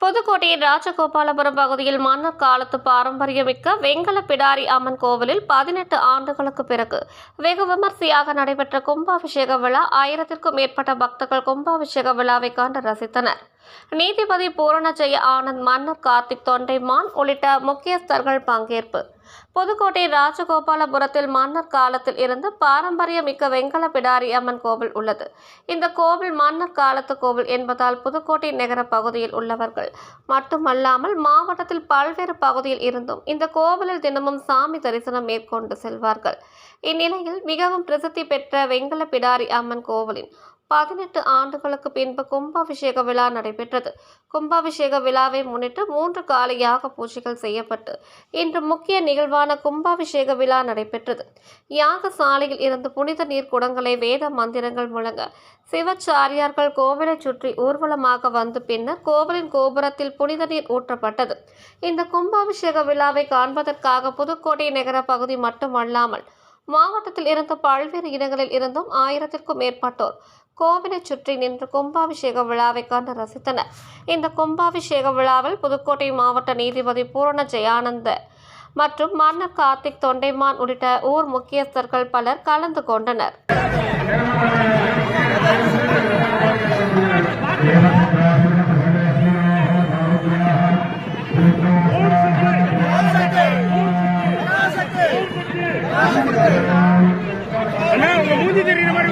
புதுக்கோட்டையின் ராஜகோபாலபுரம் பகுதியில் மன்னர் காலத்து பாரம்பரியமிக்க வெங்கல பிடாரி அம்மன் கோவிலில் பதினெட்டு ஆண்டுகளுக்கு பிறகு வெகு விமர்சையாக நடைபெற்ற கும்பாபிஷேக விழா ஆயிரத்திற்கும் மேற்பட்ட பக்தர்கள் கும்பாபிஷேக விழாவை கண்டு ரசித்தனர். நீதிபதி பூரணஜெய ஆனந்த் மன்னர் கார்த்திக் தொண்டைமான் உள்ளிட்ட முக்கியஸ்தர்கள் பங்கேற்பு. புதுக்கோட்டை ராஜகோபாலபுரத்தில் மன்னர் காலத்தில் இருந்து பாரம்பரிய மிக்க வெங்கல பிடாரி அம்மன் கோவில் உள்ளது. இந்த கோவில் மன்னர் காலத்து கோவில் என்பதால் புதுக்கோட்டை நகர பகுதியில் உள்ளவர்கள் மட்டுமல்லாமல் மாவட்டத்தில் பல்வேறு பகுதியில் இருந்தும் இந்த கோவிலில் தினமும் சாமி தரிசனம் மேற்கொண்டு செல்வார்கள். இந்நிலையில் மிகவும் பிரசித்தி பெற்ற வெங்கல பிடாரி அம்மன் கோவிலின் பதினெட்டு ஆண்டுகளுக்கு பின்பு கும்பாபிஷேக விழா நடைபெற்றது. கும்பாபிஷேக விழாவை முன்னிட்டு மூன்று கால யாக பூஜைகள் செய்யப்பட்டு இன்று முக்கிய நிகழ்வான கும்பாபிஷேக விழா நடைபெற்றது. யாக சாலையில் இருந்து புனித நீர் குடங்களை வேத மந்திரங்கள் முழங்க சிவச்சாரியார்கள் கோவிலை சுற்றி ஊர்வலமாக வந்து பின்னர் கோவிலின் கோபுரத்தில் புனித நீர் ஊற்றப்பட்டது. இந்த கும்பாபிஷேக விழாவை காண்பதற்காக புதுக்கோட்டை நகர பகுதி மட்டுமல்லாமல் மாவட்டத்தில் இருந்த பல்வேறு இடங்களில் இருந்தும் ஆயிரத்திற்கும் மேற்பட்டோர் கோவிலை சுற்றி நின்று கும்பாபிஷேக விழாவை கண்டு ரசித்தனர். இந்த கும்பாபிஷேக விழாவில் புதுக்கோட்டை மாவட்ட நீதிபதி பூரண ஜெயானந்த மற்றும் மன்னர் கார்த்திக் தொண்டைமான் உள்ளிட்ட ஊர் முக்கியஸ்தர்கள் பலர் கலந்து கொண்டனர். மூஞ்சி தெரியுற மாதிரி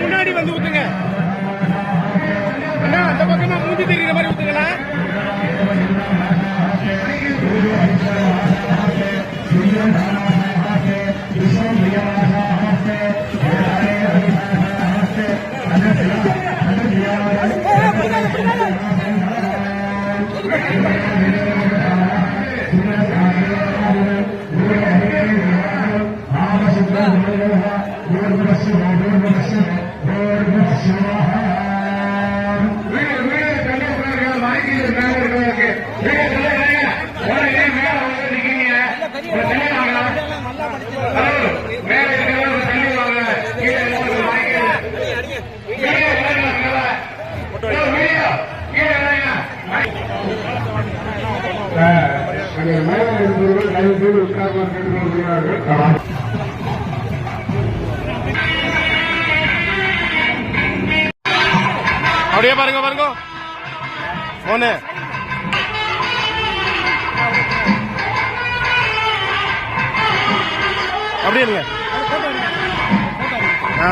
முன்னாடி வந்து ஊத்துங்க அண்ணா அந்த பக்கமா மூஞ்சி தெரியுற மாதிரி ஊத்துங்களா அங்கே மேலே இருப்பவர்கள் தயவு செய்து உட்கார்ந்து கேட்டுக்கொள்கிறார்கள் அப்படியே பாருங்க பாருங்க. போனு. அப்படியே இருங்க. ஆ.